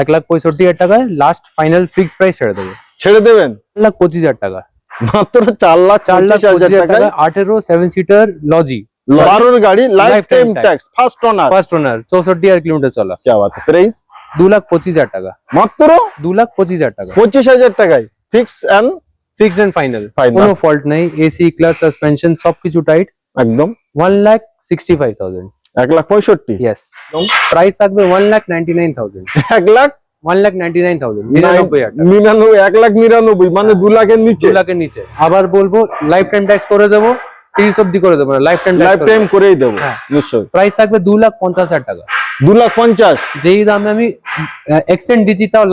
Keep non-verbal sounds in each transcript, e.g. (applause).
এক লাখ পঁয়ষট্টি হাজার টাকায় লাস্ট ফাইনাল ফিক্স প্রাইস ছেড়ে দেবে। ছেড়ে দেবেন? লাখ পঁচিশ হাজার টাকা। মাত্র চার লাখ চার লাখ টাকা আঠেরো সেভেন সিটার লজি বারোর গাড়ি life time tax first owner first owner চৌষট্টি হাজার কিলোমিটার চলা। কে বাত প্রাইস দু লাখ পঁচিশ হাজার টাকা। মাত্র? দু লাখ পঁচিশ হাজার টাকা। পঁচিশ হাজার টাকায়। Fix and fix and final কোনো ফল্ট নেই এসি ক্লাস সাসপেনশন সবকিছু টাইট একদম। One lakh sixty five thousand এক লাখ পঁয়ষট্টি। ইয়েস প্রাইস থাকবে one lakh ninety nine thousand. এক lakh? One lakh ninety nine thousand. নিরানব্বই নিরানব্বই এক লাখ নিরানব্বই মানে দু লাখের নিচে। দু লাখের নিচে। আবার বলব লাইফ টাইম ট্যাক্স করে দেবো তিরিশ অব্দি করে দেবো না লাইফ টাইম লাইফ টাইম করেই দেবো হ্যাঁ। নিশ্চয়ই। প্রাইস থাকবে দু লাখ পঞ্চাশ হাজার টাকা। দু লাখ পঞ্চাশ। যেই দামে আমি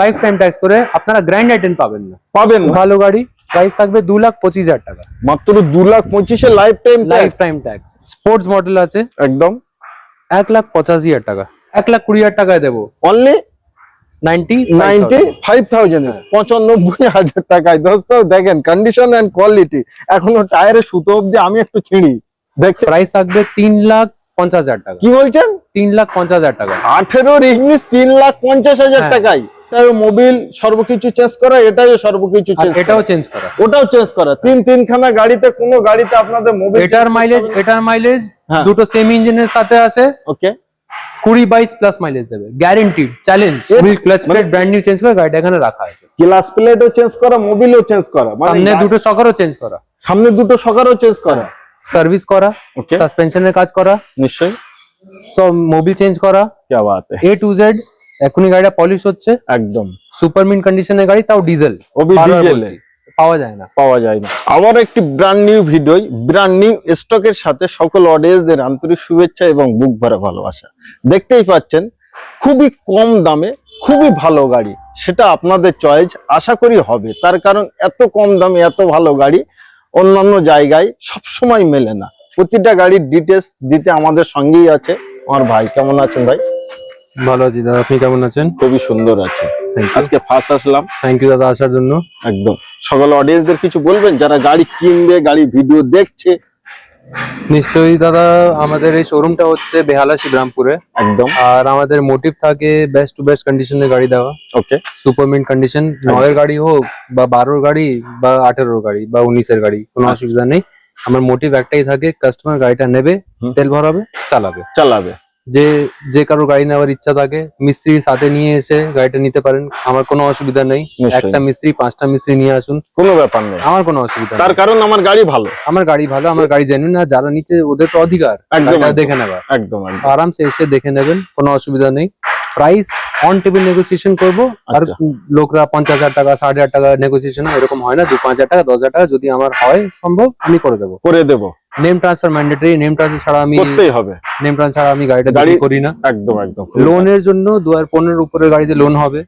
লাইফ টাইম ট্যাক্স করে আপনারা গ্র্যান্ড আইটেম পাবেন না। পাবেন ভালো গাড়ি প্রাইস থাকবে দু লাখ পঁচিশ হাজার টাকা। মাত্র দু লাখ পঁচিশে life time life time tax sports model আছে। একদম। এক লাখ পঁচাশি হাজার টাকা। এক লাখ কুড়ি হাজার টাকায় দেবো। Only ninety ninety five thousand পঁচানব্বই হাজার টাকায়। দোস্ত দেখেন কন্ডিশন অ্যান্ড কোয়ালিটি এখনও সুতো অব্দি আমি একটু ছিঁড়ি। দেখতে প্রাইস থাকবে তিন লাখ পঞ্চাশ হাজার টাকা। কি বলছেন? তিন লাখ পঞ্চাশ হাজার টাকা। আঠেরোর ইংলিশ তিন লাখ পঞ্চাশ হাজার হ্যাঁ। টাকায়। তার মোবিল সর্বকিছু চেঞ্জ করা এটাও সর্বকিছু চেঞ্জ এটাও চেঞ্জ করা। ওটাও চেঞ্জ করা। হ্যাঁ। তিন তিনখানা গাড়িতে কোন গাড়িতে আপনাদের মোবিল এটার মাইলেজ এটার মাইলেজ হ্যাঁ। দুটো সেম ইঞ্জিনের সাথে আছে। ওকে কুড়ি বাইশ প্লাস মাইলেজ দেবে। Guaranteed challenge wheel clutch plate brand new change করে গাড়িটা এখানে রাখা আছে। ক্লাচ প্লেটও চেঞ্জ করা মোবিলও চেঞ্জ মানে করা। সামনে দুটো শকারও চেঞ্জ করা। সামনে দুটো শকারও চেঞ্জ করা। সার্ভিস করা সাসপেনশনের কাজ করা। নিশ্চয়ই। সব মোবিল চেঞ্জ করা। কি বাত এ টু জেড এখনই গাড়িটা পলিশ হচ্ছে। একদম। সুপার মিন কন্ডিশনের গাড়ি তাও ডিজেল পাওয়া যায় না। পাওয়া যায় না। আবার একটি brand new video brand new স্টকের সাথে সকল অডিয়েন্সদের আন্তরিক শুভেচ্ছা এবং বুক ভরা ভালোবাসা। দেখতেই পাচ্ছেন খুবই কম দামে খুবই ভালো গাড়ি। সেটা আপনাদের চয়েস আশা করি হবে। তার কারণ এত কম দামে এত ভালো গাড়ি অন্যান্য জায়গায় সবসময় মেলে না। প্রতিটা গাড়ির ডিটেলস দিতে আমাদের সঙ্গেই আছে। আমার ভাই কেমন আছেন ভাই? ভালো আছি দাদা আপনি কেমন আছেন? খুবই সুন্দর আছে। আজকে ফার্স্ট আসলাম। থ্যাংক ইউ দাদা আসার জন্য। একদম। সকল অডিয়েন্সদের কিছু বলবেন? যারা গাড়ি কিনবে গাড়ি ভিডিও দেখছে। নিশ্চয়ই দাদা আমাদের এই শোরুমটা হচ্ছে বেহালা শিবরামপুরে একদম। আর আমাদের মোটিভ থাকে বেস্ট টু বেস্ট কন্ডিশনের গাড়ি দেওয়া। ওকে সুপার মিন্ট কন্ডিশন নয়ের গাড়ি হোক বা বারোর গাড়ি বা আঠেরোর গাড়ি বা উনিশের গাড়ি কোনো আচ্ছা। অসুবিধা নেই। আমার মোটিভ একটাই থাকে কাস্টমার গাড়িটা নেবে তেল ভরাবে চালাবে। চালাবে। যে যে কারও গাড়ি নেওয়ার ইচ্ছা থাকে মিস্ত্রি সাথে নিয়ে এসে গাড়িটা নিতে পারেন। আমার কোনো অসুবিধা নেই। একটা মিস্ত্রি পাঁচটা মিস্ত্রি নিয়ে আসুন। কোনো ব্যাপার নেই। আমার কোনো অসুবিধা তার কারণ আমার গাড়ি ভালো। আমার গাড়ি ভালো আমার গাড়ি জেনুইন না যারা নিচে ওদের তো অধিকার। দেখে নেবার। একদম একদম। আরামসে এসে দেখে নেবেন কোনো অসুবিধা নেই। প্রাইস অন টেবিল নেগোসিয়েশন করব। আর আচ্ছা। লোকরা পঞ্চাশ হাজার টাকা ষাট হাজার টাকা নেগোসিয়েশন এরকম হয় না। দু পাঁচ হাজার টাকা দশ হাজার টাকা যদি আমার হয় সম্ভব আমি করে দেবো। করে দেব। Name transfer mandatory name transfer ছাড়া আমি করতেই হবে। নেম ট্রান্সফার ছাড়া আমি গাড়িটা গাড়ি- করি না। একদম একদম। লোনের জন্য দু হাজার পনেরোর উপরে গাড়িতে লোন হবে।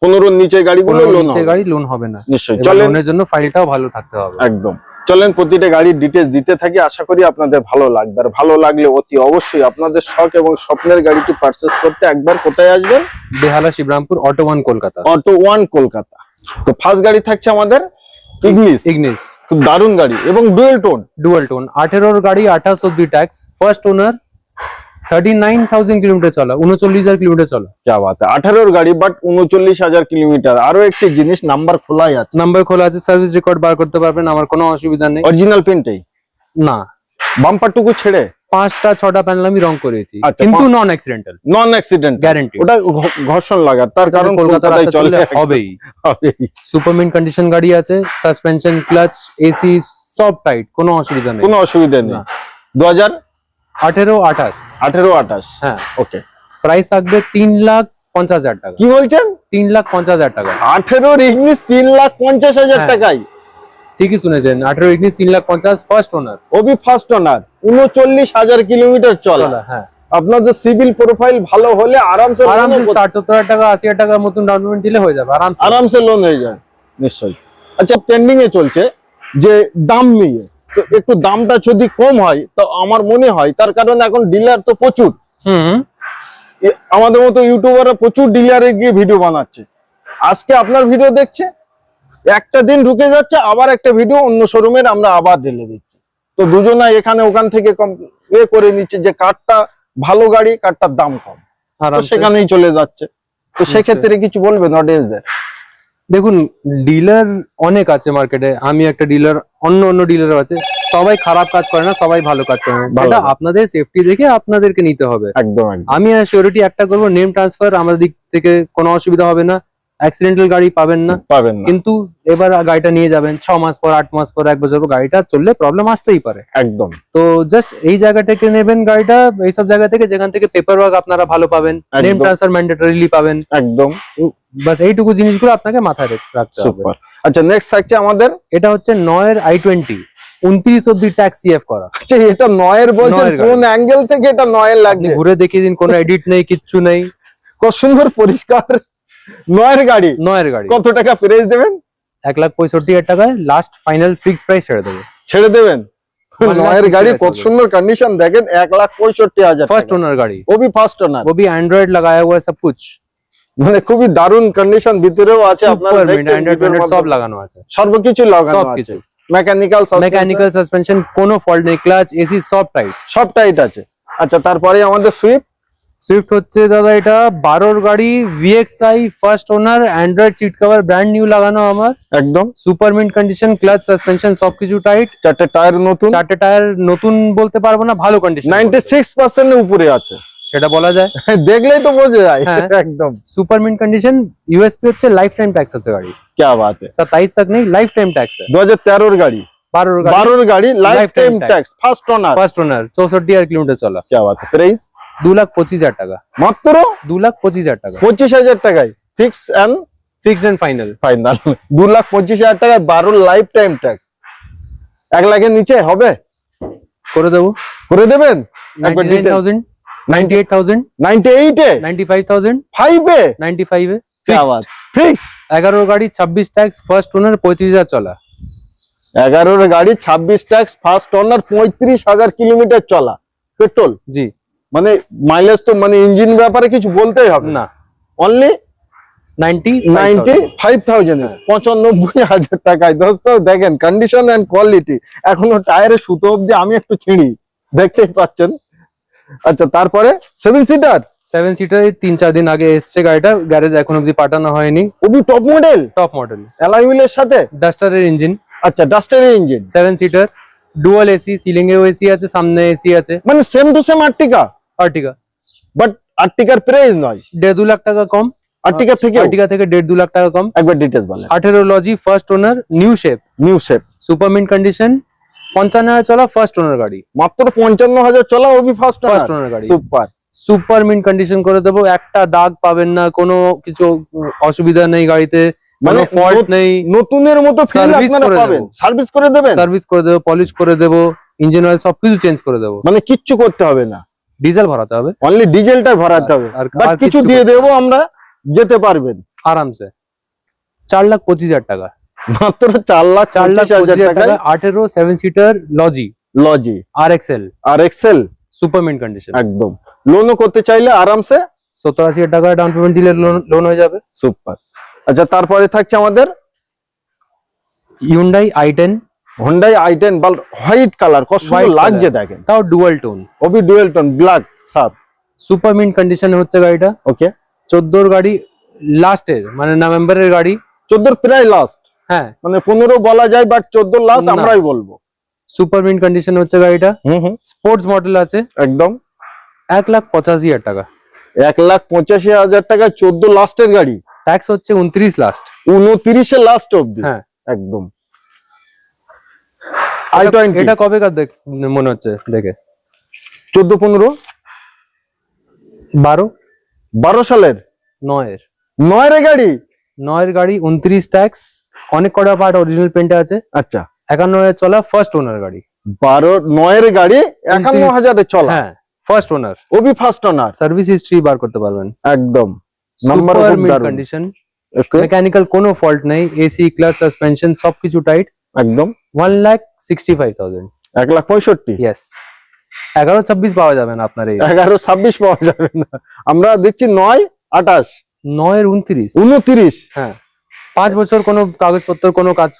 পনেরোর নিচে গাড়িগুলো লোন নিচে গাড়ি লোন হবে না। নিশ্চয়ই। চলেন লোনের জন্য ফাইলটাও ভালো থাকতে হবে। একদম। চলেন প্রতিটা গাড়ির ডিটেলস দিতে থাকি। আশা করি আপনাদের ভালো লাগবে। আর ভালো লাগলে অতি অবশ্যই আপনাদের শখ এবং স্বপ্নের গাড়িটি পারচেস করতে একবার কোথায় আসবেন? Behala Shibrampur auto one Kolkata auto one Kolkata তো ফার্স্ট গাড়ি থাকছে আমাদের ইংলিশ ইগনিস খুব দারুণ গাড়ি। এবং ডুয়েল টোন ডুয়াল টোন আঠেরোর গাড়ি আঠাশ অব্দি tax first owner thirty nine thousand kilometre চলা উনচল্লিশ হাজার কিলোমিটার চলা। যা বাত। আঠারোর গাড়ি বাট উনচল্লিশ হাজার কিলোমিটার আরও একটি জিনিস নাম্বার খোলাই আছে। নাম্বার খোলা আছে সার্ভিস রেকর্ড বার করতে পারবেন আমার কোনো অসুবিধা নেই। অরিজিনাল পেন্টেই না। বাম্পার টুকু ছেড়ে? পাঁচটা ছটা প্যানেল আমি রং করেছি। আচ্ছা, কিন্তু non accidental non accident guarantee ওটা ঘর্ষণ লাগার তার কারণ কলকাতার কলকাতায় চলে হবেই। হবেই। সুপারমিন কন্ডিশন গাড়ি আছে সাসপেনশন ক্লাচ এসি সব টাইট কোনো অসুবিধা নেই। কোনো অসুবিধা নেই। দু হাজার আঠেরো আঠাশ। আঠেরো আঠাশ। হ্যাঁ। ওকে। প্রাইস থাকবে তিন লাখ পঞ্চাশ হাজার টাকা। কি বলছেন? তিন লাখ পঞ্চাশ হাজার টাকা। আঠেরোর ইংলিশ তিন লাখ পঞ্চাশ হাজার হ্যাঁ। টাকায়। ঠিকই শুনেছেন। আঠেরো ইগনিস তিন লাখ পঞ্চাশ ফার্স্ট ওনার ওবি ফার্স্ট ওনার উনচল্লিশ হাজার কিলোমিটার চলা। হ্যাঁ। আপনাদের সিভিল প্রোফাইল ভালো হলে আরামসে আরামসে ষাট সত্তর হাজার টাকা আশি হাজার টাকার মতন ডাউন পেমেন্ট দিলে হয়ে যাবে আরামসে। আরামসে লোন হয়ে যায় নিশ্চয়ই। আচ্ছা ট্রেন্ডিং এ চলছে যে দাম নিয়ে। তো একটু দামটা যদি কম হয় তো আমার মনে হয় তার কারণ এখন ডিলার তো প্রচুর। আমাদের মতো ইউটিউবাররা প্রচুর ডিলারে গিয়ে ভিডিও বানাচ্ছে। আজকে আপনার ভিডিও দেখছে একটা দিন ঢুকে যাচ্ছে আবার একটা ভিডিও অন্য শোরুমের আমরা আবার ঢেলে দিচ্ছি। তো দুজনা এখানে ওখান থেকে কম এ করে নিচ্ছে যে কারটা ভালো গাড়ি কারটার দাম কম। সেখানেই চলে যাচ্ছে। তো সেক্ষেত্রে কিছু বলবেন অডিয়েন্সদের দেখুন ডিলার অনেক আছে মার্কেটে আমি একটা ডিলার অন্য অন্য ডিলার আছে। সবাই খারাপ কাজ করে না সবাই ভালো কাজ করে না। সেটা আপনাদের সেফটি দেখে আপনাদেরকে নিতে হবে। একদম একদম। আমি সিওরিটি একটা করব নেম ট্রান্সফার আমাদের দিক থেকে কোনো অসুবিধা হবে না। অ্যাক্সিডেন্টাল গাড়ি পাবেন না। পাবেন না। কিন্তু এবার গাড়িটা নিয়ে যাবেন ছ মাস পর আট মাস পর এক বছর পর গাড়িটা চললে প্রবলেম আসতেই পারে। একদম। তো জাস্ট এই জায়গা থেকে নেবেন গাড়িটা এইসব জায়গা থেকে যেখান থেকে পেপার ওয়ার্ক আপনারা ভালো পাবেন নেম ট্রান্সফার ম্যান্ডেটরিলি পাবেন। একদম। বাস এইটুকু জিনিসগুলো আপনাকে মাথায় রেখ- রাখতে হবে। সুপার আচ্ছা নেক্সট থাকছে আমাদের? এটা হচ্ছে নয়ের আই টোয়েন্টি উনত্রিশ অব্দি ট্যাক্স সিএফ করা। আচ্ছা এটা নয়ের বলছেন কোন অ্যাঙ্গেল থেকে এটা নয়ের লাগছে? ঘুরে দেখিয়ে দিন কোনো এডিট নেই কিচ্ছু নেই। কত সুন্দর পরিষ্কার। নয়ের গাড়ি নয়ের গাড়ি কত টাকা প্রাইস দেবেন এক লাখ পঁয়ষট্টি হাজার টাকায় লাস্ট ফাইনাল ফিক্স প্রাইস ছেড়ে দেবো ছেড়ে দেবেন One lakh নয়ের sixty গাড়ি হাজার কত টাকা। সুন্দর কন্ডিশন দেখেন এক লাখ পঁয়ষট্টি হাজার फर्स्ट টাকা। ओनर गाड़ी ও বি ফার্স্ট ওনার वो भी एंड्रॉइड लगाया हुआ है सब कुछ মানে খুবই দারুণ কন্ডিশন ভিতরেও আছে আপনারা সুপার দেখছেন এন্ড্রয়েড ভিডিওর সব মাধ্যমে। লাগানো আছে সর্বকিছু লাগানো সব আছে কিছু মেকানিক্যাল মেকানিক্যাল সাসপেনশন কোনো ফল্ট নেই ক্লাচ এসি সব টাইট সব টাইট আছে আচ্ছা তারপরে আমাদের সুইফট সুইফট হচ্ছে দাদা এটা বারোর গাড়ি VXI first owner android seat cover brand new লাগানো আমার একদম super mint condition clutch suspension সবকিছু টাইট চারটে টায়ার নতুন চারটে টায়ার নতুন বলতে পারবো না ভালো কন্ডিশন নাইনটি সিক্স পার্সেন্টের উপরে আছে সেটা বলা যায় (laughs) দেখলেই তো বোঝা যায় হ্যাঁ। (laughs) একদম সুপার মিন্ট কন্ডিশন यूएसपी হচ্ছে লাইফ টাইম ট্যাক্স হচ্ছে গাড়ি क्या बात है सत्ताईस तक नहीं लाइफ टाइम टैक्स है দু হাজার তেরোর গাড়ি বারোর গাড়ি বারোর গাড়ি lifetime Lifetime tax। Tax first owner first owner চৌষট্টি হাজার কিলোমিটার চলা क्या बात है প্রাইস দু লাখ পঁচিশ হাজার টাকা। মাত্র? দু লাখ পঁচিশ হাজার টাকা। পঁচিশ হাজার টাকায়? Fix and fix and final final দু লাখ পঁচিশ হাজার টাকায় বারো লাইফ টাইম ট্যাক্স এক লাখের নিচে হবে? করে দেবো। করে দেবেন? থাউজেন্ড এইট থাউজেন্ড এইটে ফাইভ থাউজেন্ড ফাইভে ফাইভে ফিক্স এগারো গাড়ি ছাব্বিশ ট্যাক্স ফার্স্ট ওনার হাজার চলা। এগারোর গাড়ি ছাব্বিশ ট্যাক্স ফার্স্ট ওনার পঁয়ত্রিশ হাজার কিলোমিটার চলা। পেট্রোল? জি। মানে মাইলেজ তো মানে ইঞ্জিন ব্যাপারে কিছু বলতেই হবে। না। অনলি টাকায়। দেখেন কন্ডিশন এন্ড কোয়ালিটি এখনও সুতো অব্দি আমি একটু ছিঁড়ি। দেখতেই পাচ্ছেন? আচ্ছা তারপরে সেভেন সিটার সেভেন সিটার তিন চার দিন আগে এসছে গাড়িটা। গ্যারেজ এখন অব্দি পাঠানো হয়নি। টপ মডেল টপ মডেল সাথে? ডাস্টারের ইঞ্জিন আচ্ছা ডাস্টারের engine seven seater dual AC ceiling এও এসি আছে সামনে এসি আছে। মানে same to same Ertiga Ertiga but আর্টিকার price নয়। দেড় দু লাখ টাকা কম। আর্টিকা থেকে আর্টিকা থেকে দেড় দু লাখ টাকা কম। একবার ডিটেলস বলেন। আঠেরো Lodgy first owner new shape new shape super mint condition পঞ্চান্ন হাজার চলা ফার্স্ট ওনার গাড়ি। মাত্র পঞ্চান্ন হাজার চলা ওবি ফার্স্ট ফার্স্ট ওনার গাড়ি। সুপার সুপার মিন্ট কন্ডিশন করে দেবো। একটা দাগ পাবেন না কোনো কিছু অসুবিধা নেই গাড়িতে মানে ফল্ট নেই। নতুনের মতো আপনারা করে পাবেন। সার্ভিস করে দেবেন? সার্ভিস করে দেবো পলিশ করে দেবো ইঞ্জিন অয়েল সবকিছু চেঞ্জ করে দেবো। মানে কিচ্ছু করতে হবে না। ডিজেল ভরাতে হবে। অনলি ডিজেলটা ভরাতে হবে। আর- কিছু দিয়ে দেবো আমরা যেতে পারবেন। আরামসে। চার লাখ পঁচিশ হাজার টাকা। মাত্র চার লাখ চার লাখ টাকা আঠেরো seven seater Lodgy Lodgy R XL R XL super mint condition একদম। লোনও করতে চাইলে আরামসে সত্তর আশি টাকা ডাউন পেমেন্ট দিলে লোন হয়ে যাবে। সুপার আচ্ছা তারপরে থাকছে আমাদের Hyundai i ten Hyundai i ten বা হোয়াইট কালার কত সুন্দর লাগছে দেখেন। তাও ডুয়াল টোন ওবি ডুয়েল টোন ব্ল্যাক সাত সুপার মিন্ট কন্ডিশনে হচ্ছে গাড়িটা। ওকে চোদ্দোর গাড়ি লাস্টের মানে নভেম্বরের গাড়ি। চোদ্দোর প্রায় লাস্ট হ্যাঁ। মানে পনেরো বলা যায় বাট চোদ্দ লাস্ট আমরাই বলব। সুপার মিন্ট কন্ডিশন হচ্ছে গাড়িটা। হুম হুম। স্পোর্টস মডেল আছে। একদম। এক লাখ পঁচাশি হাজার টাকা। এক লাখ পঁচাশি হাজার টাকা চোদ্দ লাস্টের গাড়ি। ট্যাক্স হচ্ছে উনত্রিশ লাস্ট উনত্রিশে লাস্ট অব্দি হ্যাঁ। একদম। আই টোয়েন্টি এটা কবেকার দেখ মনে হচ্ছে দেখে? চোদ্দ পনেরো? বারো? বারো সালের? নয়ের। নয়ের গাড়ি? নয়ের গাড়ি উনত্রিশ ট্যাক্স অনেক কটা পার্ট অরিজিনাল পেন্টে আছে। আচ্ছা। একান্ন হাজার চলা ফার্স্ট ওনার গাড়ি। বারো নয়ের গাড়ি একান্ন। হাজারে চলা। হ্যাঁ ফার্স্ট ওনার ওবি ফার্স্ট ওনার সার্ভিস হিস্ট্রি বার করতে পারবেন। একদম। নাম্বার মিড কন্ডিশন মেকানিক্যাল কোনো ফল্ট নেই এসি ক্লাচ সাসপেনশন সবকিছু টাইট একদম? One lakh sixty five thousand এক লাখ পঁয়ষট্টি? ইয়েস এগারো ছাব্বিশ পাওয়া যাবে না আপনার এই। এগারো ছাব্বিশ পাওয়া যাবে না। আমরা দিচ্ছি নয় আঠাশ। নয়ের উনত্রিশ। উনত্রিশ। হ্যাঁ। পাঁচ বছর কোনো কাগজপত্র কোনো কাজ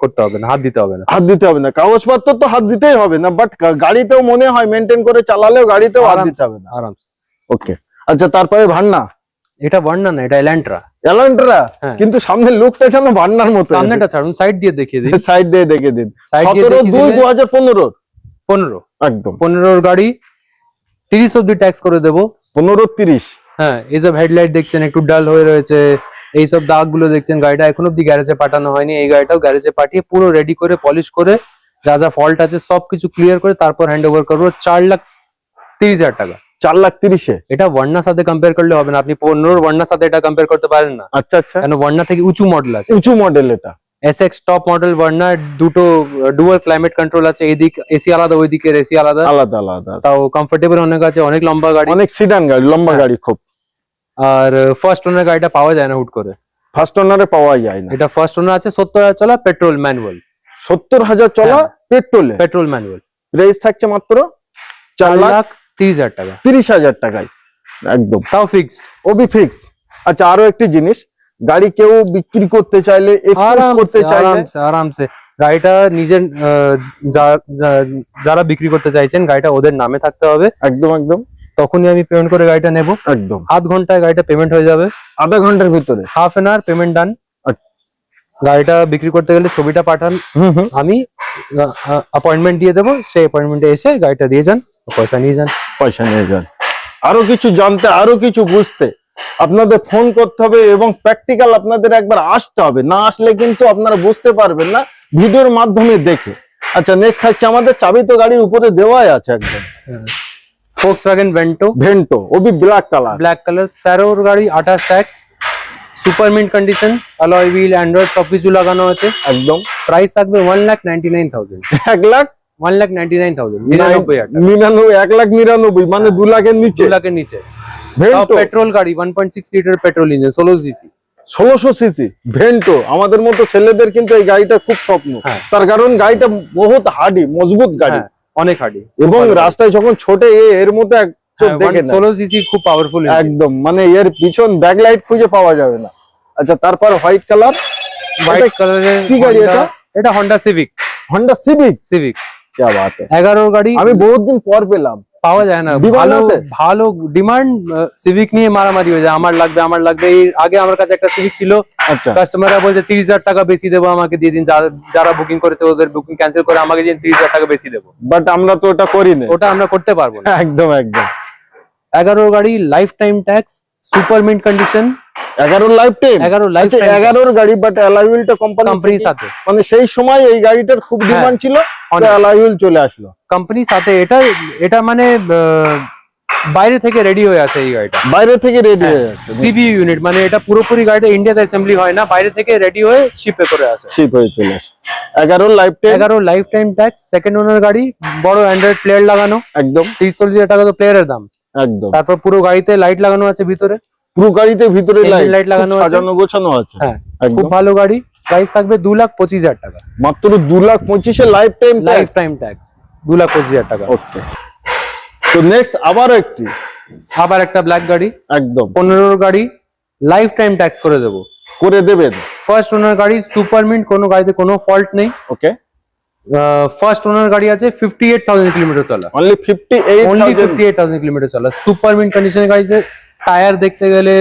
করতে হবে না হাত দিতে হবে না। হাত দিতে হবে না। কাগজপত্র তো হাত দিতেই হবে না বাট গাড়িতেও মনে হয় মেনটেন করে চালালেও গাড়িতেও হাত। দিতে হবে না। আরামসে। ওকে আচ্ছা তারপরে ভান্না। এটা ভার্না না এটা এল্যান্ট্রা এলান্ট্রা? হ্যাঁ। কিন্তু সামনে লুকটা যেন ভান্ডার মতো সামনেটা ছাড়ুন সাইড দিয়ে দেখিয়ে দিন সাইড দিয়ে দেখে দিন। সাইড দিয়ে সতেরো দেখিয়ে দুই দিলে দু হাজার পনেরো। পনেরো। একদম। পনেরোর গাড়ি তিরিশ অব্দি ট্যাক্স করে দেবো। পনেরো তিরিশ। হ্যাঁ এইসব হেডলাইট দেখছেন একটু ডাল হয়ে রয়েছে। এইসব দাগগুলো দেখছেন গাড়িটা এখন অব্দি গ্যারেজে পাঠানো হয়নি। এই গাড়িটাও গ্যারেজে পাঠিয়ে পুরো রেডি করে পলিশ করে যা যা ফল্ট আছে সবকিছু ক্লিয়ার করে তারপর হ্যান্ড ওভার করব। চার লাখ তিরিশ হাজার টাকা। চার লাখ তিরিশে? এটা ওয়ার্নার সাথে কম্পেয়ার করলে হবে না। আপনি পনেরোর ওয়ার্নার সাথে এটা কম্পেয়ার করতে পারেন না। আচ্ছা আচ্ছা। কেন ওয়ার্নার থেকে উঁচু মডেল আছে। উঁচু মডেল এটা। এস এক্স টপ মডেল ওয়ার্নার দুটো ডুয়াল ক্লাইমেট কন্ট্রোল আছে। এইদিক এসি আলাদা ওই দিকের এসি আলাদা। আলাদা আলাদা। তাও কমফোর্টেবল অনেক আছে অনেক লম্বা গাড়ি। অনেক সিডান গাড়ি লম্বা হ্যাঁ। গাড়ি খুব। আর ফার্স্ট ওনার গাড়িটা পাওয়া যায় না হুট করে। ফার্স্ট ওনারে পাওয়া যায় না। এটা ফার্স্ট ওনার আছে সত্তর হাজার চলা পেট্রোল ম্যানুয়াল সত্তর হাজার চলা। পেট্রোলে পেট্রোল ম্যানুয়াল প্রাইস থাকছে মাত্র চার লাখ তিরিশ হাজার টাকা। তিরিশ হাজার টাকায়। একদম। তাও ফিক্সড ওবি ফিক্স আচ্ছা আরও একটি জিনিস গাড়ি কেউ বিক্রি করতে চাইলে এক্সপোর্ট করতে চাইলে আরামসে আরামসে। গাড়িটা নিজের যারা বিক্রি করতে চাইছেন গাড়িটা ওদের নামে থাকতে হবে। একদম একদম। তখনই আমি পেমেন্ট করে গাড়িটা নেব। একদম। আধ ঘন্টায় গাড়িটা পেমেন্ট হয়ে যাবে। আধা ঘণ্টার ভিতরে। Half an hour payment done. গাড়িটা বিক্রি করতে গেলে ছবিটা পাঠান। আমি অ্যাপয়েন্টমেন্ট দিয়ে দেবো। সেই অ্যাপয়েন্টমেন্টে এসে গাড়িটা দিয়ে যান। পয়সা নিয়ে যান। পয়সা নিয়ে যান। আরও কিছু জানতে আরও কিছু বুঝতে আপনাদের ফোন করতে হবে এবং প্র্যাকটিক্যাল আপনাদের একবার আসতে হবে। না আসলে কিন্তু আপনারা বুঝতে পারবেন না ভিডিওর মাধ্যমে দেখে। আচ্ছা নেক্সট থাকছে আমাদের চাবি তো গাড়ির উপরে দেওয়াই আছে একদম। ফোক্স ভ্যাগন ভেন্টো ভেন্টো ওবি ব্ল্যাক কালার ব্ল্যাক কালার তেরোর গাড়ি আঠাশ tax super mint condition alloy wheel Android সবকিছু লাগানো আছে। একদম। প্রাইস থাকবে one lakh ninety nine thousand এক lakh one lakh ninety nine thousand নিরানব্বই এক লাখ নিরানব্বই মানে হ্যাঁ, দু লাখের নিচে। লাখের নিচে। পেট্রোল গাড়ি one point six litre petrol engine ষোলো ষোলোশো সিসি ভেন্টো। আমাদের মতো ছেলেদের কিন্তু এই গাড়িটা খুব স্বপ্ন। হ্যাঁ। তার কারণ গাড়িটা বহুত হার্ডি মজবুত গাড়ি। হ্যাঁ, অনেক হার্ডি এবং রাস্তায় যখন ছোটে এর মধ্যে মানে ষোলো সিসি খুব পাওয়ারফুল একদম মানে এর পিছন ব্যাকলাইট খুঁজে পাওয়া যাবে না। আচ্ছা তারপর হোয়াইট কালার হোয়াইট কালারের কি গাড়ি এটা? এটা Honda Civic Honda Civic Civic এগারোর গাড়ি। আমি বহুত দিন পর পেলাম। পাওয়া যায় না। ভালো ভালো ডিমান্ড সিভিক নিয়ে মারামারি হয়ে যায়। আমার লাগবে আমার লাগবে। এই আগে আমার কাছে একটা সিভিক ছিল। আচ্ছা। কাস্টমাররা বলছে তিরিশ হাজার টাকা বেশি দেবো আমাকে দিয়ে দিন। যারা- যারা বুকিং করেছে ওদের বুকিং ক্যান্সেল করে আমাকে দিন। তিরিশ হাজার টাকা বেশি দেবো। বাট আমরা তো ওটা করি না ওটা আমরা করতে পারব না। একদম একদম। এগারো গাড়ি life time tax super mint condition এগারো লাইফ টাইম এগারো লাইফ আচ্ছা এগারোর গাড়ি বাট অ্যালাইউলটা কোম্পানি কোম্পানির সাথে। মানে সেই সময় এই গাড়িটার খুব হ্যাঁ, ডিমান্ড ছিল অনেক। অ্যালাইউল চলে আসলো। কোম্পানির সাথে এটা এটা মানে বাইরে থেকে রেডি হয়ে আছে এই গাড়িটা। বাইরে থেকে রেডি হ্যাঁ। হয়ে সিবি ইউনিট মানে এটা পুরোপুরি গাড়িটা ইন্ডিয়াতে অ্যাসেম্বলি হয় না বাইরে থেকে রেডি হয়ে শিপে করে আসে। শিপ হয়ে চলে আসে। এগারো লাইফ টাইম এগারো life time tax second owner গাড়ি বড় অ্যান্ড্রয়েড প্লেয়ার লাগানো। একদম। তিরিশ চল্লিশ টাকা তো প্লেয়ারের দাম। একদম। তারপর পুরো গাড়িতে লাইট লাগানো আছে ভিতরে। পুরো গাড়িতে ভিতরে Engine লাইট লাগানো আছে। সাজানো গোছানো আছে। হ্যাঁ খুব ভালো গাড়ি। প্রাইস থাকবে দু লাখ পঁচিশ হাজার টাকা। মাত্র দু লাখ পঁচিশে life time life time tax দু লাখ পঁচিশ হাজার টাকা। ওকে তো নেক্সট আবার একটি। আবার একটা ব্ল্যাক গাড়ি। একদম। পনেরোর গাড়ি। লাইফ টাইম ট্যাক্স করে দেবো। করে দেবেন। ফার্স্ট ওনার গাড়ি সুপার মিন্ট কোনো গাড়িতে কোনো ফল্ট নেই। ওকে ফার্স্ট ওনার গাড়ি আছে ফিফটি এইট থাউজেন্ড কিলোমিটার চলা। Only fifty eight only fifty eight thousand kilometre চলা সুপার মিন্ট কন্ডিশনের গাড়িতে টায়ার দেখতে গেলে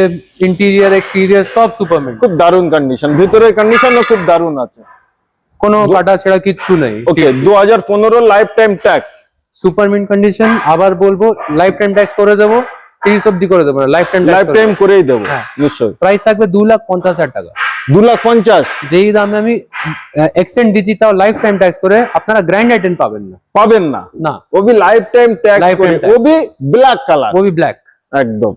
ইন্টেরিয়ার এক্সটিরিয়ার সব সুপার মিন্ট খুব দারুণ কন্ডিশন ভিতরের কন্ডিশনও খুব দারুণ আছে। কোনো কাটা ছেঁড়া কিচ্ছু নেই। ওকে দু হাজার পনেরো life time tax super mint condition আবার বলব লাইফ টাইম ট্যাক্স করে দেবো তিরিশ অব্দি করে দেবো লাইফ টাইম লাইফ টাইম করেই দেবো হ্যাঁ। নিশ্চয়ই। প্রাইস থাকবে দু লাখ পঞ্চাশ হাজার টাকা। দু লাখ পঞ্চাশ। যেই দামে আমি এক্সটেন্ড দিচ্ছি তাও লাইফ টাইম ট্যাক্স করে আপনারা গ্র্যান্ড আইটেম পাবেন না। পাবেন না। না। ওবি লাইফ টাইম ট্যাক্স করে। ওবি ব্ল্যাক কালার ওবি ব্ল্যাক একদম।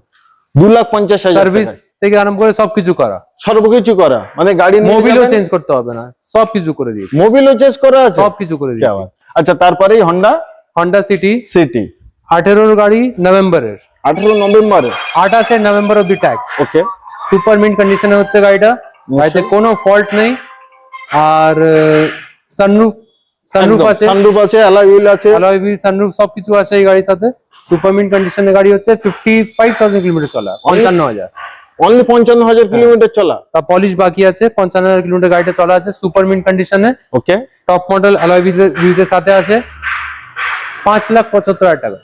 দু লাখ পঞ্চাশ হাজার সার্ভিস থেকে আরম্ভ করে সবকিছু করা। সর্বকিছু করা। মানে গাড়ি মোবিলও চেঞ্জ করতে হবে না। সবকিছু করে দিয়ে মোবিলও চেঞ্জ করা আছে? সবকিছু করে দিয়েছি। আচ্ছা তারপরেই হন্ডা হন্ডা সিটি সিটি আঠেরোর গাড়ি নভেম্বরের। আঠেরো নভেম্বরে? আঠাশে নভেম্বর অব্দি ট্যাক্স ওকে সুপার মিন্ট কন্ডিশনে হচ্ছে গাড়িটা। গাড়িতে কোনো ফল্ট নেই। আর সানরুফ সানরুফ আছে। সানরুফ আছে অ্যালয় হুইল আছে। অ্যালয় হুইল সানরুফ সবকিছু আছে এই গাড়ির সাথে। সুপার মিন্ট কন্ডিশনের গাড়ি হচ্ছে ফিফটি ফাইভ থাউজেন্ড কিলোমিটার চলা। পঞ্চান্ন হাজার। অনলি পঞ্চান্ন হাজার কিলোমিটার চলা। তা পলিশ বাকি আছে পঞ্চান্ন হাজার কিলোমিটার গাড়িটা চলা আছে সুপার মিন্ট কন্ডিশনে ওকে টপ মডেল অ্যালয় হুইলসের সাথে আছে। পাঁচ লাখ পঁচাত্তর হাজার টাকা।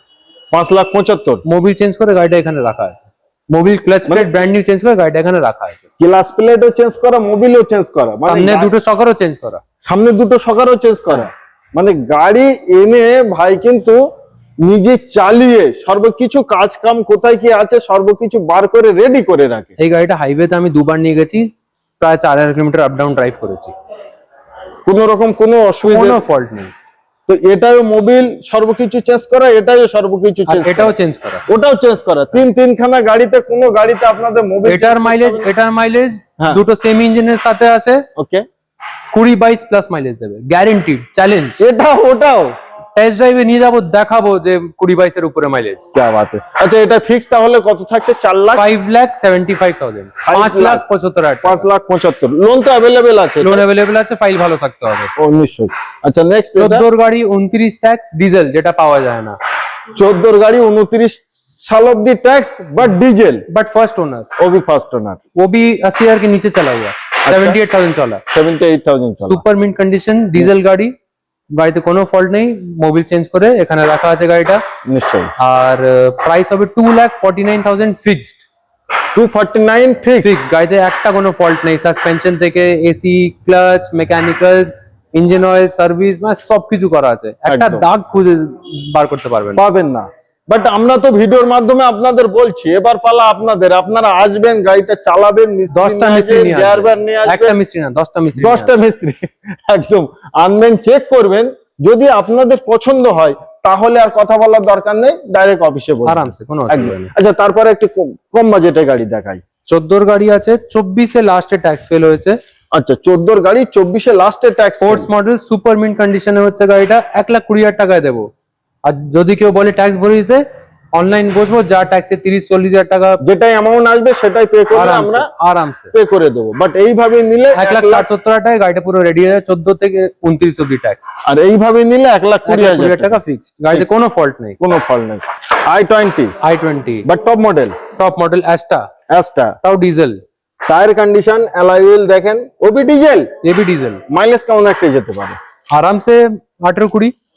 পাঁচ লাখ পঁচাত্তর। মোবিল চেঞ্জ করে গাড়িটা এখানে রাখা আছে। মোবিল ক্লাচ মানে- প্লেট ব্র্যান্ড নিউ চেঞ্জ করে গাড়িটা এখানে রাখা আছে। ক্লাস প্লেটও চেঞ্জ করা মোবিলও চেঞ্জ করা। মানে সামনে দুটো সকরও চেঞ্জ করা। সামনে দুটো সকারও চেঞ্জ করা। মানে গাড়ি এনে ভাই কিন্তু নিজে চালিয়ে সর্বকিছু কাজ কাম কোথায় কি আছে সর্বকিছু বার করে রেডি করে রাখে। এই গাড়িটা হাইওয়েতে আমি দুবার নিয়ে গেছি প্রায় চার হাজার কিলোমিটার আপ ডাউন ড্রাইভ করেছি। কোনো রকম কোনো অসুবিধা কোনো ফল্ট নেই। তো এটাও মোবিল সর্বকিছু চেঞ্জ করা এটাও সর্বকিছু চেঞ্জ এটাও চেঞ্জ করা। ওটাও চেঞ্জ করা। তিন তিনখানা গাড়িতে কোনো গাড়িতে আপনাদের মোবিল এটার মাইলেজ এটার মাইলেজ হ্যাঁ। দুটো সেম ইঞ্জিনের সাথে আছে। ওকে কুড়ি বাইশ প্লাস মাইলেজ দেবে গ্যারেন্টিড চ্যালেঞ্জ এটা ওটাও টেস্ট ড্রাইভে নিয়ে যাবো দেখাবো যে কুড়ি বাইশের উপরে মাইলেজ क्या बात है আচ্ছা এটা ফিক্স তাহলে কত থাকছে চার lakh five lakh seventy five thousand Five পাঁচ লাখ lakh পঁচাত্তর হাজার পাঁচ লাখ পঁচাত্তর লোন তো অ্যাভেলেবেল আছে লোন অ্যাভেলেবেল আছে ফাইল ভালো থাকতে হবে ও নিশ্চয়ই আচ্ছা নেক্সট চোদ্দোর গাড়ি উনত্রিশ ট্যাক্স ডিজেল যেটা পাওয়া যায় না চোদ্দোর গাড়ি উনত্রিশ সাল অব্দি tax but diesel but first owner O B first owner वो भी अस्सी हजार के नीचे चला हुआ সেভেন্টি এইট থাউজেন্ড চলা। Seventy eight thousand super mint condition diesel গাড়ি গাড়িতে কোনো ফল্ট নেই মোবিল চেঞ্জ করে এখানে রাখা আছে গাড়িটা। নিশ্চয়ই। আর প্রাইস হবে ফিক্সড ফিক্স ফিক্স গাড়িতে একটা কোনো ফল্ট নেই সাসপেনশন থেকে AC clutch engine oil service মানে সবকিছু করা আছে। একটা দাগ খুঁজে বার করতে পারবেন পাবেন না। বাট আমরা তো ভিডিওর মাধ্যমে আপনাদের বলছি এবার পালা আপনাদের। আপনারা আসবেন গাড়িটা চালাবেন দশটা মিস্ত্রি একটা মিস্ত্রি না দশটা মিস্ত্রি দশটা মিস্ত্রি (laughs) একদম। আনবেন চেক করবেন। যদি আপনাদের পছন্দ হয় তাহলে আর কথা বলার দরকার নেই ডাইরেক্ট অফিসে। আরামসে কোনো আচ্ছা তারপরে একটু কম- কম বাজেটে গাড়ি দেখাই। চোদ্দোর গাড়ি আছে চব্বিশে লাস্টে ট্যাক্স ফেল হয়েছে। আচ্ছা চোদ্দোর গাড়ি চব্বিশে লাস্টে tax sports model super mint কন্ডিশনে হচ্ছে গাড়িটা এক লাখ কুড়ি হাজার টাকায় দেবো। আর যদি কেউ বলে ট্যাক্স ভরে দিতে অনলাইন বসবো যা ট্যাক্সে তিরিশ চল্লিশ হাজার টাকা যেটাই অ্যামাউন্ট আসবে সেটাই পে করে আমরা আরামসে। পে করে দেবো। বাট এইভাবে নিলে এক লাখ ষাট সত্তর হাজার টাকায় গাড়িটা পুরো রেডি হয়ে চোদ্দ থেকে উনত্রিশ অব্দি ট্যাক্স আর এইভাবে নিলে এক লাখ কুড়ি হাজার টাকা ফিক্সড গাড়িতে কোনো ফল্ট নেই। কোনো ফল্ট নেই। I twenty i twenty but top model top model Asta Asta তাও diesel tyre condition alloy wheel দেখেন ওবি ডিজেল এবি ডিজেল মাইলেজ কেমন একটা যেতে পারে? আরামসে আঠেরো কুড়ি।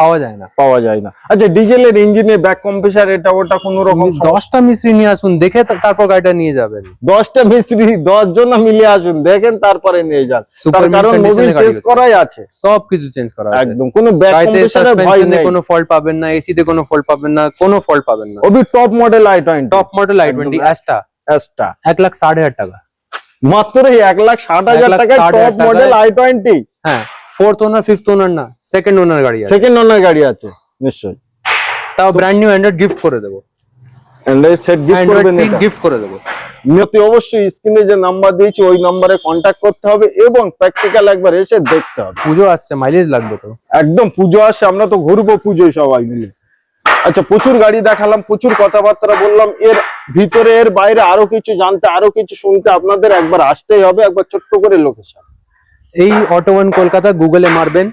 পাওয়া যায় না। পাওয়া যায় না। আচ্ছা ডিজেলের ইঞ্জিনে ব্যাক কম্প্রেসার এটা ওটা কোনো রকম দশটা মিস্ত্রি নিয়ে আসুন দেখে তা- তারপর গাড়িটা নিয়ে যাবেন। দশটা মিস্ত্রি দশ জন মিলে আসুন দেখেন তারপরে নিয়ে যান। তার কারণ মোবিল চেঞ্জ করাই আছে। সব কিছু চেঞ্জ করা আছে। একদম কোনো ব্যাক গাড়িতে ভয় নেই। কোনো ফল্ট পাবেন না এসিতে কোনো ফল্ট পাবেন না কোনো ফল্ট পাবেন না। Obi top model i twenty top model i. Twenty Asta Asta এক লাখ ষাট হাজার টাকা। মাত্র এক লাখ ষাট হাজার ষাট টপ মডেল আই টোয়েন্টি হ্যাঁ। ফোর্থ ওনার ফিফথ ওনার না সেকেন্ড ওনার গাড়ি আছে। সেকেন্ড ওনার গাড়ি আছে নিশ্চয়ই। তাও ব্র্যান্ড নিউ অ্যান্ড্রয়েড গিফট করে দেবো। সেট গিফট অ্যান্ড্রয়েড করবেন গিফট করে দেবো। নিয়তি অবশ্যই স্ক্রিনে যে নাম্বার দিয়েছি ওই নম্বরে কন্ট্যাক্ট করতে হবে এবং প্র্যাকটিক্যাল একবার এসে দেখতে হবে। পুজো আসছে মাইলেজ লাগবে তো। একদম পুজো আসছে আমরা তো ঘুরবো পুজোয় সবাই মিলে। আচ্ছা প্রচুর গাড়ি দেখালাম প্রচুর কথাবার্তা বললাম এর ভিতরে এর বাইরে আরও কিছু জানতে আরও কিছু শুনতে আপনাদের একবার আসতেই হবে একবার ছোট্ট করে লোকেশন এই অটো ওয়ান কলকাতা গুগলে মারবেন।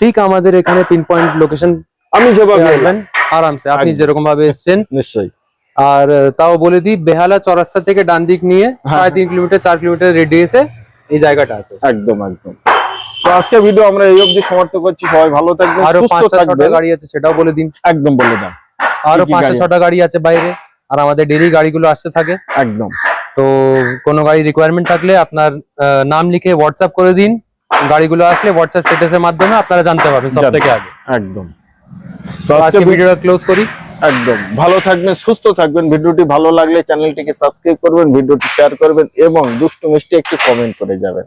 ঠিক আমাদের এখানে পিন পয়েন্ট লোকেশন আমি যেভাবে আসবেন আরামসে। আপনি যেরকম ভাবে এসছেন। নিশ্চয়ই। আর তাও বলে দিই বেহালা চৌরাস্তা থেকে ডান দিক নিয়ে হ্যাঁ। সাড়ে তিন কিলোমিটার চার কিলোমিটার রেডিয়েসে এই জায়গাটা আছে। একদম একদম। তো আজকে ভিডিও আমরা এই অবধি সমাপ্ত করছি। সবাই ভালো থাকবেন আরও পাঁচটা ছটা গাড়ি আছে সেটাও বলে দিন। একদম বলে দাও আরও পাঁচটা গাড়ি ছটা গাড়ি আছে বাইরে আর আমাদের ডেলি গাড়িগুলো আসতে থাকে। একদম। তো কোনো গাড়ি রিকোয়ারমেন্ট থাকলে আপনার নাম লিখে হোয়াটসঅ্যাপ করে দিন। গাড়িগুলো আসলে হোয়াটসঅ্যাপ স্ট্যাটাসের মাধ্যমে আপনারা জানতে পারবেন সব থেকে আগে। একদম। তো আজকে ভিডিওটা ক্লোজ করি। একদম। ভালো থাকবেন সুস্থ থাকবেন। ভিডিওটি ভালো লাগলে চ্যানেলটিকে সাবস্ক্রাইব করবেন ভিডিওটি শেয়ার করবেন এবং দুষ্টু মিষ্টি একটি কমেন্ট করে যাবেন.